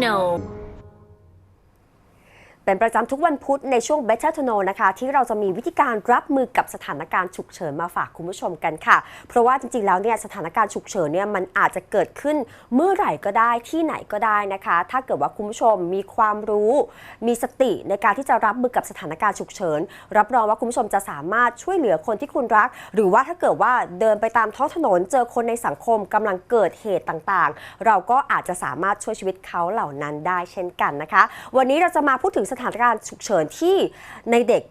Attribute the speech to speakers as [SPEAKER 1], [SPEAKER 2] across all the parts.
[SPEAKER 1] no.
[SPEAKER 2] เป็นประจำทุกวันพุธในช่วง Better to Know นะคะ ที่เราจะมีวิธีการรับมือกับสถานการณ์ฉุกเฉินมาฝากคุณผู้ชมกันค่ะ เพราะว่าจริงๆแล้วเนี่ยสถานการณ์ฉุกเฉินเนี่ยมันอาจจะเกิดขึ้นเมื่อไหร่ก็ได้ที่ไหนก็ได้นะคะ ถ้าเกิดว่าคุณผู้ชมมีความรู้ มีสติในการที่จะรับมือกับสถานการณ์ฉุกเฉินรับรองว่าคุณผู้ชมจะสามารถช่วยเหลือคนที่คุณรัก หรือว่าถ้าเกิดว่าเดินไปตามท้องถนนเจอคนในสังคมกำลังเกิดเหตุต่างๆ เราก็อาจจะสามารถช่วยชีวิตเขาเหล่านั้นได้เช่นกันนะคะ วันนี้เราจะมาพูดถึงสถานการณ์ฉุกเฉินที่ในเด็ก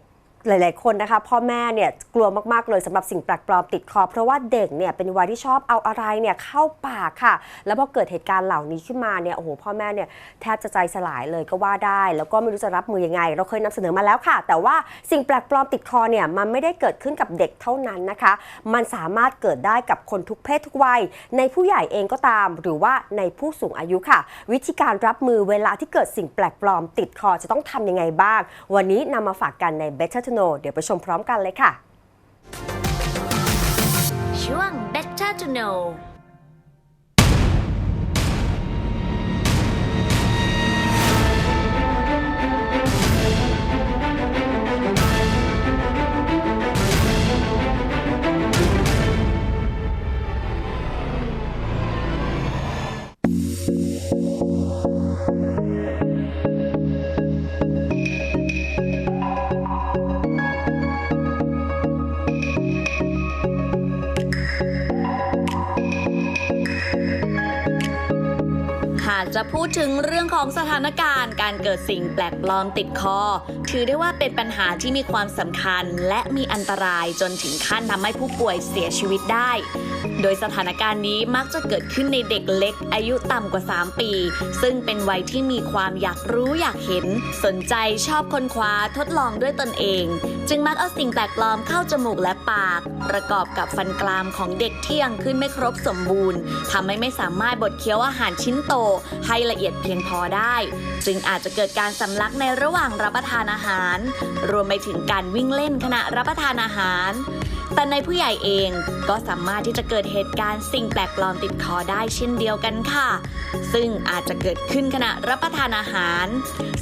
[SPEAKER 2] หลาย ๆ คนนะคะพ่อแม่เนี่ยกลัวมาก ๆ เลยสำหรับสิ่งแปลกปลอมติดคอ เพราะว่าเด็กเนี่ยเป็นวัยที่ชอบเอาอะไรเนี่ยเข้าปากค่ะ แล้วพอเกิดเหตุการณ์เหล่านี้ขึ้นมาเนี่ยโอ้โหพ่อแม่เนี่ยแทบจะใจสลายเลยก็ว่าได้ แล้วก็ไม่รู้จะรับมือยังไง เราเคยนำเสนอมาแล้วค่ะ แต่ว่าสิ่งแปลกปลอมติดคอเนี่ยมันไม่ได้เกิดขึ้นกับเด็กเท่านั้นนะคะ มันสามารถเกิดได้กับคนทุกเพศทุกวัย ในผู้ใหญ่เองก็ตาม หรือว่าในผู้สูงอายุค่ะ วิธีการรับมือเวลาที่เกิดสิ่งแปลกปลอมติดคอจะต้องทำยังไงบ้าง วันนี้นำมาฝากกันใน Better to Know เดี๋ยวไปชมพร้อมกันเลยค่ะ
[SPEAKER 1] ช่วง Better to know จะพูดถึงเรื่องของสถานการณ์การเกิดสิ่งแปลกปลอมติดคอ ถือได้ว่าเป็นปัญหาที่มีความสำคัญและมีอันตรายจนถึงขั้นทำให้ผู้ป่วยเสียชีวิตได้ โดยสถานการณ์นี้มักจะเกิดขึ้นในเด็กเล็ก อายุต่ำกว่า 3 ปี ซึ่งเป็นวัยที่มีความอยากรู้อยากเห็น สนใจชอบค้นคว้าทดลองด้วยตนเอง จึงมักเอาสิ่งแปลกปลอมเข้าจมูกและปาก ประกอบกับฟันกรามของเด็กที่ยังขึ้นไม่ครบสมบูรณ์ทำให้ไม่สามารถบดเคี้ยวอาหารชิ้นโต ให้ละเอียดเพียงพอได้ จึงอาจจะเกิดการสำลักในระหว่างรับประทานอาหาร รวมไปถึงการวิ่งเล่นขณะรับประทานอาหาร แต่ในผู้ใหญ่เองก็สามารถที่จะเกิดเหตุการณ์สิ่งแปลกปลอมติดคอได้เช่นเดียวกันค่ะ ซึ่งอาจจะเกิดขึ้นขณะรับประทานอาหาร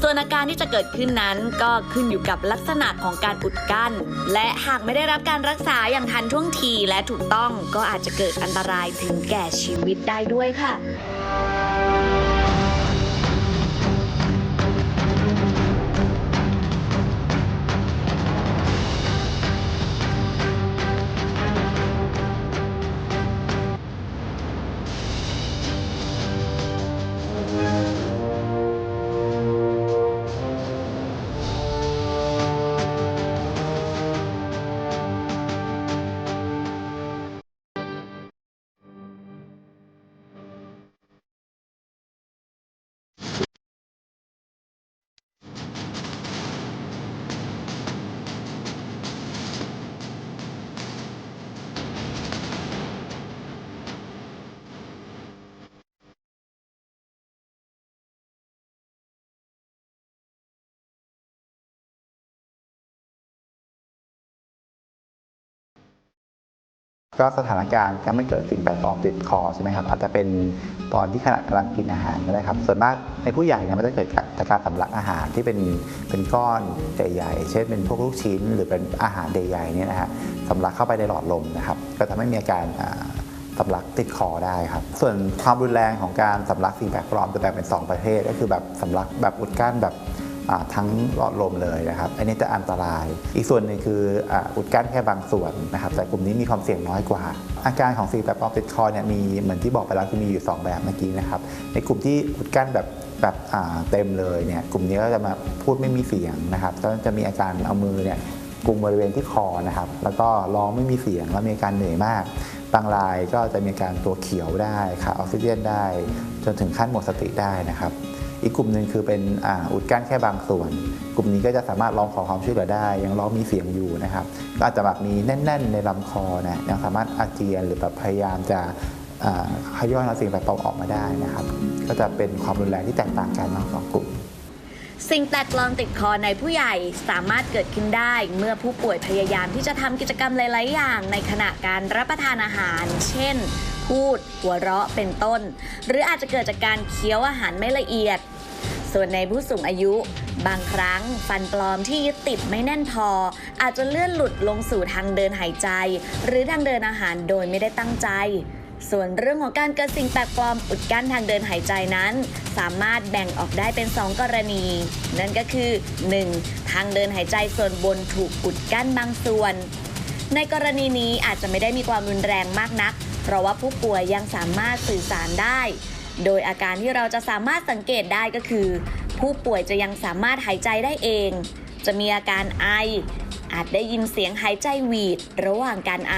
[SPEAKER 1] ส่วนอาการที่จะเกิดขึ้นนั้นก็ขึ้นอยู่กับลักษณะของการอุดกั้น และหากไม่ได้รับการรักษาอย่างทันท่วงทีและถูกต้องก็อาจจะเกิดอันตรายถึงแก่ชีวิตได้ด้วยค่ะ
[SPEAKER 3] ก็สถานการณ์การไม่เกิดสิ่งแปลกปลอมติดคอใช่ไหมครับอาจจะเป็นตอนที่ขณะกำลังกินอาหารก็ได้ครับส่วนมากในผู้ใหญ่เนี่ยมันจะเกิดจากการสำลักอาหารที่เป็นเป็นก้อนใหญ่ๆเช่นเป็นพวกลูกชิ้น หรือเป็นอาหารใหญ่ๆเนี่ยนะฮะสำลักเข้าไปในหลอดลมนะครับก็ทำให้มีอาการสำลักติดคอได้ครับ ส่วนความรุนแรงของการสำลักสิ่งแปลกปลอมจะแบ่งเป็น 2 ประเภทก็คือแบบสำลักแบบอุดกั้นแบบ ทั้งหลอดลมเลยนะครับ อันนี้จะอันตราย อีกส่วนหนึ่งคืออุดกั้นแค่บางส่วนนะครับ แต่กลุ่มนี้มีความเสี่ยงน้อยกว่า อาการของสิ่งแปลกปอมติดคอเนี่ยมีเหมือนที่บอกไปแล้วคือมีอยู่ 2 แบบเมื่อกี้นะครับ ในกลุ่มที่อุดกั้นแบบแบบเต็มเลยเนี่ย กลุ่มนี้ก็จะมาพูดไม่มีเสียงนะครับก็จะมีอาการเอามือเนี่ยกุมบริเวณที่คอนะครับ แล้วก็ร้องไม่มีเสียง แล้วมีอาการเหนื่อยมาก บางรายก็จะมีอาการตัวเขียวได้ขาดออกซิเจนได้ จนถึงขั้นหมดสติได้นะครับ อีกกลุ่มหนึ่งคือเป็นออุดกั้นแค่บางส่วน กลุ่มนี้ก็จะสามารถร้องขอความช่วยเหลือได้ ยังร้องมีเสียงอยู่นะครับ ก็อาจจะแบบมีแน่น ๆ ในลำคอนะยังสามารถอาเจียนหรือแบบพยายามจะขย่อยเอาสิ่งแปลกปลอมออกมาได้นะครับ ก็จะเป็นความรุนแรงที่แตกต่างกันทั้งสองกลุ่ม
[SPEAKER 1] สิ่งแปลกปลอมติดคอในผู้ใหญ่สามารถเกิดขึ้นได้ เมื่อผู้ป่วยพยายามที่จะทำกิจกรรมหลาย ๆ อย่าง ในขณะการรับประทานอาหาร เช่น พูด หัวเราะเป็นต้น หรืออาจจะเกิดจากการเคี้ยวอาหารไม่ละเอียด ส่วนในผู้สูงอายุ บางครั้งฟันปลอมที่ยึดติดไม่แน่นพอ อาจจะเลื่อนหลุดลงสู่ทางเดินหายใจ หรือทางเดินอาหารโดยไม่ได้ตั้งใจส่วนเรื่องของการเกิดสิ่งแปลกปลอมอุดกั้นทางเดินหายใจนั้น สามารถแบ่งออกได้เป็น 2 กรณี นั่นก็คือ 1. ทางเดินหายใจส่วนบนถูกอุดกั้นบางส่วน ในกรณีนี้อาจจะไม่ได้มีความรุนแรงมากนัก เพราะว่าผู้ป่วยยังสามารถสื่อสารได้ โดยอาการที่เราจะสามารถสังเกตได้ก็คือ ผู้ป่วยจะยังสามารถหายใจได้เอง จะมีอาการไอ อาจได้ยินเสียงหายใจหวีดระหว่างการไอ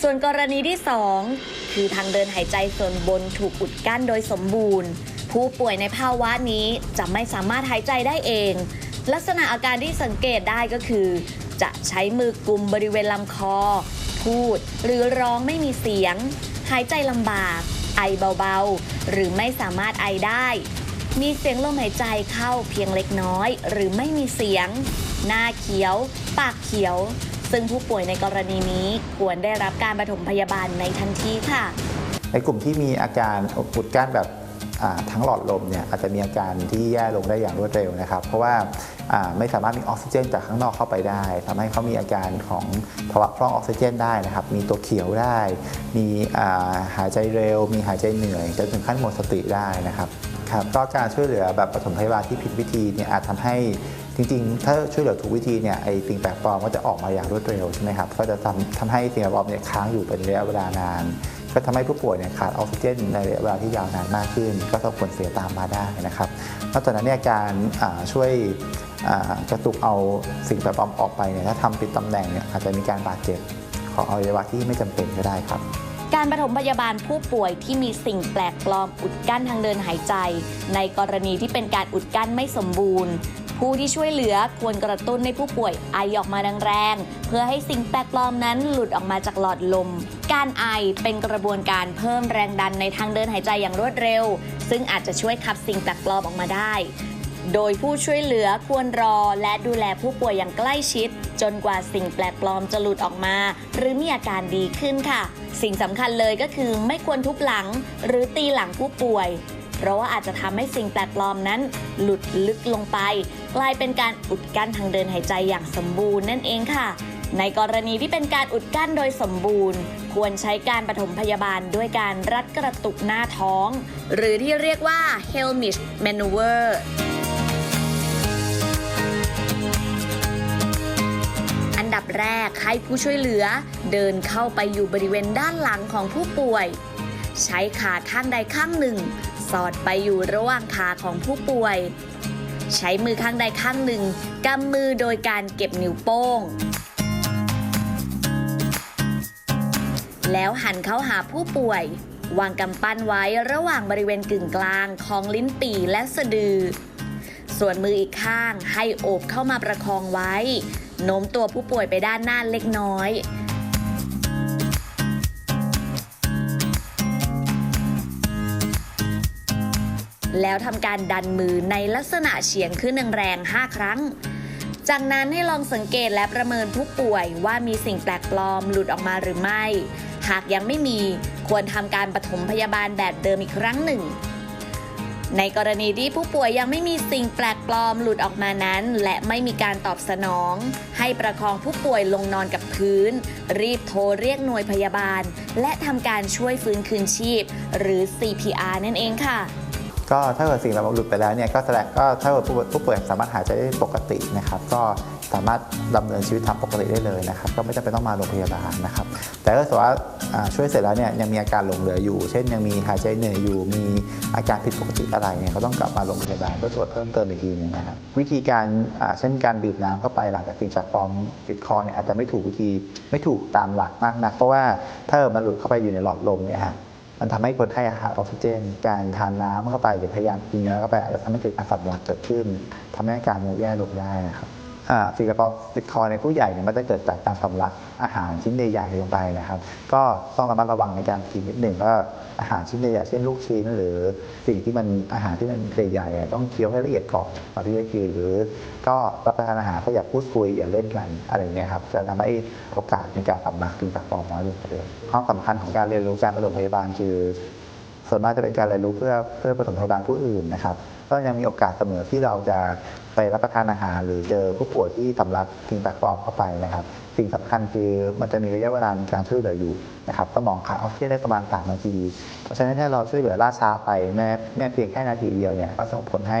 [SPEAKER 1] ส่วนกรณีที่ 2 คือทางเดินหายใจส่วนบนถูกอุดกั้นโดยสมบูรณ์ ผู้ป่วยในภาวะนี้จะไม่สามารถหายใจได้เอง ลักษณะอาการที่สังเกตได้ก็คือ จะใช้มือกลุมบริเวณลำคอ พูด หรือร้องไม่มีเสียง หายใจลำบาก ไอเบาๆ หรือไม่สามารถไอได้ มีเสียงลมหายใจเข้าเพียงเล็กน้อย หรือไม่มีเสียง หน้าเขียว ปากเขียว ซึ่งผู้ป่วยในกรณีนี้ควรได้รับการปฐมพยาบาลในทันทีค่ะ
[SPEAKER 3] ในกลุ่มที่มีอาการอุดกั้นแบบทั้งหลอดลมเนี่ยอาจจะมีอาการที่แย่ลงได้อย่างรวดเร็วนะครับ เพราะว่า ไม่สามารถมีออกซิเจนจากข้างนอกเข้าไปได้ทำให้เขามีอาการของภาวะพร่องออกซิเจนได้นะครับ มีตัวเขียวได้ มีหายใจเร็ว มีหายใจเหนื่อยจนถึงขั้นหมดสติได้นะครับครับก็การช่วยเหลือแบบปฐมพยาบาลที่ผิดวิธีเนี่ยอาจทำให้จริงๆ ถ้าช่วยเหลือถูกวิธีเนี่ยไอ้สิ่งแปลกปลอมก็จะออกมาอย่างรวดเร็วใช่ไหมครับ ก็จะทำทำให้สิ่งแปลกปลอมเนี่ยค้างอยู่เป็นระยะเวลานาน ก็ทำให้ผู้ป่วยเนี่ยขาดออกซิเจนในระยะเวลาที่ยาวนานมากขึ้น ก็ส่งผลเสียตามมาได้นะครับนอกจากนั้นเนี่ยการช่วยกระตุกเอาสิ่งแปลกปลอมออกไปเนี่ยถ้าทำผิดตำแหน่งเนี่ยอาจจะมีการบาดเจ็บของอวัยวะที่ไม่จำเป็นก็ได้ครับ
[SPEAKER 1] การปฐมพยาบาลผู้ป่วยที่มีสิ่งแปลกปลอมอุดกั้นทางเดินหายใจ ในกรณีที่เป็นการอุดกั้นไม่สมบูรณ์ ผู้ที่ช่วยเหลือควรกระตุ้นให้ผู้ป่วยไอออกมาแรงๆ เพื่อให้สิ่งแปลกปลอมนั้นหลุดออกมาจากหลอดลม การไอเป็นกระบวนการเพิ่มแรงดันในทางเดินหายใจอย่างรวดเร็ว ซึ่งอาจจะช่วยขับสิ่งแปลกปลอมออกมาได้ โดยผู้ช่วยเหลือควรรอและดูแลผู้ป่วยอย่างใกล้ชิด จนกว่าสิ่งแปลกปลอมจะหลุดออกมา หรือมีอาการดีขึ้นค่ะ สิ่งสำคัญเลยก็คือไม่ควรทุบหลัง หรือตีหลังผู้ป่วย เพราะว่าอาจจะทำให้สิ่งแปลกปลอมนั้น หลุดลึกลงไป กลายเป็นการอุดกั้นทางเดินหายใจอย่างสมบูรณ์นั่นเองค่ะ ในกรณีที่เป็นการอุดกั้นโดยสมบูรณ์ ควรใช้การปฐมพยาบาลด้วยการรัดกระตุกหน้าท้อง หรือที่เรียกว่า Helmich maneuver อันดับแรกให้ผู้ช่วยเหลือเดินเข้าไปอยู่บริเวณด้านหลังของผู้ป่วย ใช้ขาข้างใดข้างหนึ่ง สอดไปอยู่ระหว่างขาของผู้ป่วย ใช้มือข้างใดข้างหนึ่งกำมือโดยการเก็บนิ้วโป้ง แล้วหันเข้าหาผู้ป่วย วางกำปั้นไว้ระหว่างบริเวณกึ่งกลางของลิ้นปี่และสะดือ ส่วนมืออีกข้างให้โอบเข้ามาประคองไว้โน้มตัวผู้ป่วยไปด้านหน้าเล็กน้อย แล้วทำการดันมือในลักษณะเฉียงขึ้นแรงๆ5ครั้ง จากนั้นให้ลองสังเกตและประเมินผู้ป่วยว่ามีสิ่งแปลกปลอมหลุดออกมาหรือไม่ หากยังไม่มีควรทำการปฐมพยาบาลแบบเดิมอีกครั้งหนึ่ง ในกรณีที่ผู้ป่วยยังไม่มีสิ่งแปลกปลอมหลุดออกมานั้น และไม่มีการตอบสนอง ให้ประคองผู้ป่วยลงนอนกับพื้น รีบโทรเรียกหน่วยพยาบาล และทำการช่วยฟื้นคืนชีพ หรือ CPR นั่นเองค่ะ
[SPEAKER 3] ก็ถ้าเกิดสิ่งแปลกปลอมหลุดไปแล้วเนี่ยก็แสดงก็ถ้าเกิดผู้ป่วยผู้ป่วยสามารถหายใจได้ปกตินะครับ ก็สามารถดำเนินชีวิตตามปกติได้เลยนะครับ ก็ไม่จำเป็นต้องมาโรงพยาบาลนะครับ แต่ถ้าสมมติว่าช่วยเสร็จแล้วเนี่ยยังมีอาการหลงเหลืออยู่ เช่น ยังมีหายใจเหนื่อยอยู่ มีอาการผิดปกติอะไรเนี่ยก็ต้องกลับมาโรงพยาบาลเพื่อตรวจเพิ่มเติมอีกทีหนึงนะครับวิธีการเช่นการดื่มน้ำเข้าไปหลังจากสิ่งแปลกปลอมติดคอเนี่ยอาจจะไม่ถูกวิธีไม่ถูกตามหลักมากนักเพราะว่าถ้ามันหลุดเข้าไปอยู่ในหลอดลมเนี่ยฮะ มันทำให้คนให้อาหารออกซิเจน การทานน้ำเข้าไปหรือพยายามกินเนื้อเข้าไปอาจจะทำให้เกิดการสั่นหลังเกิดขึ้นทำให้อาการมูแย่ลงได้นะครับ สิ่งแปลกปลอมติดคอในผู้ใหญ่เนี่ยมันจะเกิดจากการสำลักอาหารชิ้นใหญ่ๆลงไปนะครับ ก็ต้องระมัดระวังในการกินนิดหนึ่งก็อาหารชิ้นใหญ่ๆเช่นลูกชิ้น หรือสิ่งที่มันอาหารที่มันใหญ่ๆอะต้องเคี้ยวให้ละเอียดก่อนก่อนที่จะกินหรือ ก็รับประทานอาหารก็อย่าพูดคุยอย่าเล่นกันอะไรเงี้ยครับจะทำให้โอกาสในการสำลักสิ่งแปลกปลอมน้อยลงกว่าเดิมความสำคัญของการเรียนรู้การปฐมพยาบาลคือส่วนมากจะเป็นการเรียนรู้เพื่อเพื่อปฐมพยาบาลผู้อื่นนะครับ ก็ยังมีโอกาสเสมอที่เราจะไปรับประทานอาหาร หรือเจอผู้ป่วยที่สำลักสิ่งแปลกปลอมเข้าไปนะครับ สิ่งสำคัญคือมันจะมีระยะเวลาในการช่วยเหลืออยู่นะครับสมองขาดออกซิเจนได้ประมาณ3นาที เพราะฉะนั้นถ้าเราช่วยเหลือล่าช้าไปแม้แม้เพียงแค่นาทีเดียวเนี่ยก็ส่งผลให้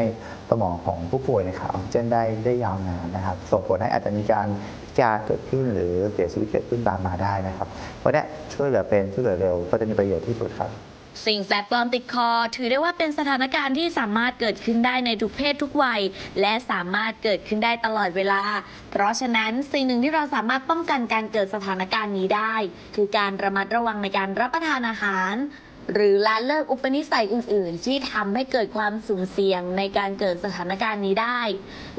[SPEAKER 3] สมองของผู้ป่วยเนยขาดออกซิเจนได้ได้ยาวนานนะครับส่งผลให้อาจจะมีการพิกาเกิดขึ้นหรือเสียชีวิตเกิดขึ้นตามมาได้นะครับ เพราะนี้ช่วยเหลือเป็นช่วยเหลือเร็วก็จะมีประโยชน์ที่สุดครับ
[SPEAKER 1] สิ่งแปลกปลอมติดคอ ถือได้ว่าเป็นสถานการณ์ที่สามารถเกิดขึ้นได้ในทุกเพศทุกวัย และสามารถเกิดขึ้นได้ตลอดเวลา เพราะฉะนั้นสิ่งหนึ่งที่เราสามารถป้องกันการเกิดสถานการณ์นี้ได้ คือการระมัดระวังในการรับประทานอาหาร หรือละเลิกอุปนิสัยอื่น ๆ ที่ทำให้เกิดความสุ่มเสี่ยงในการเกิดสถานการณ์นี้ได้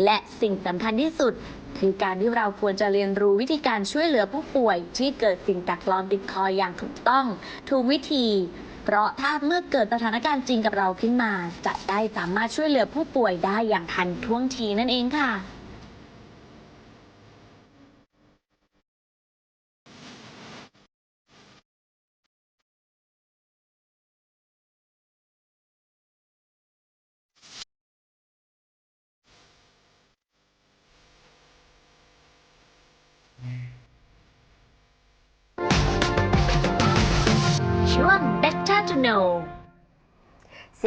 [SPEAKER 1] และสิ่งสำคัญที่สุดคือการที่เราควรจะเรียนรู้วิธีการช่วยเหลือผู้ป่วยที่เกิดสิ่งแปลกปลอมติดคออย่างถูกต้อง ถูกวิธี เพราะถ้าเมื่อเกิดสถานการณ์จริงกับเราขึ้นมา จะได้สามารถช่วยเหลือผู้ป่วยได้อย่างทันท่วงทีนั่นเองค่ะ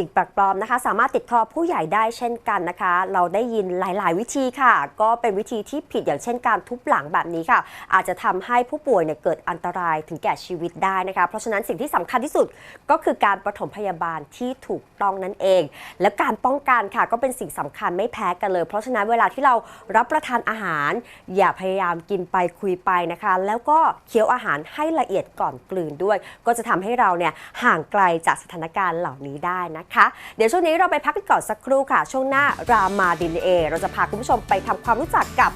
[SPEAKER 2] สิ่งแปลกปลอมนะคะ สามารถติดคอผู้ใหญ่ได้เช่นกันนะคะ เราได้ยินหลาย ๆ วิธีค่ะ ก็เป็นวิธีที่ผิดอย่างเช่นการทุบหลังแบบนี้ค่ะ อาจจะทำให้ผู้ป่วยเนี่ยเกิดอันตรายถึงแก่ชีวิตได้นะคะ เพราะฉะนั้นสิ่งที่สำคัญที่สุดก็คือการปฐมพยาบาลที่ถูกต้องนั่นเอง และการป้องกันค่ะก็เป็นสิ่งสำคัญไม่แพ้กันเลย เพราะฉะนั้นเวลาที่เรารับประทานอาหาร อย่าพยายามกินไปคุยไปนะคะ แล้วก็เคี้ยวอาหารให้ละเอียดก่อนกลืนด้วย ก็จะทำให้เราเนี่ยห่างไกลจากสถานการณ์เหล่านี้ได้นะคะเดี๋ยวช่วงนี้เราไปพักกันก่อนสักครู่ค่ะ ช่วงหน้ารามาดินเอ เราจะพาคุณผู้ชมไปทำความรู้จักกับ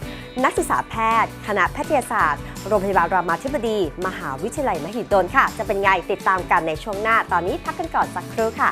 [SPEAKER 2] นักศึกษาแพทย์ คณะแพทยศาสตร์ โรงพยาบาลรามาธิบดี มหาวิทยาลัยมหิดลค่ะ จะเป็นไงติดตามกันในช่วงหน้า ตอนนี้พักกันก่อนสักครู่ค่ะ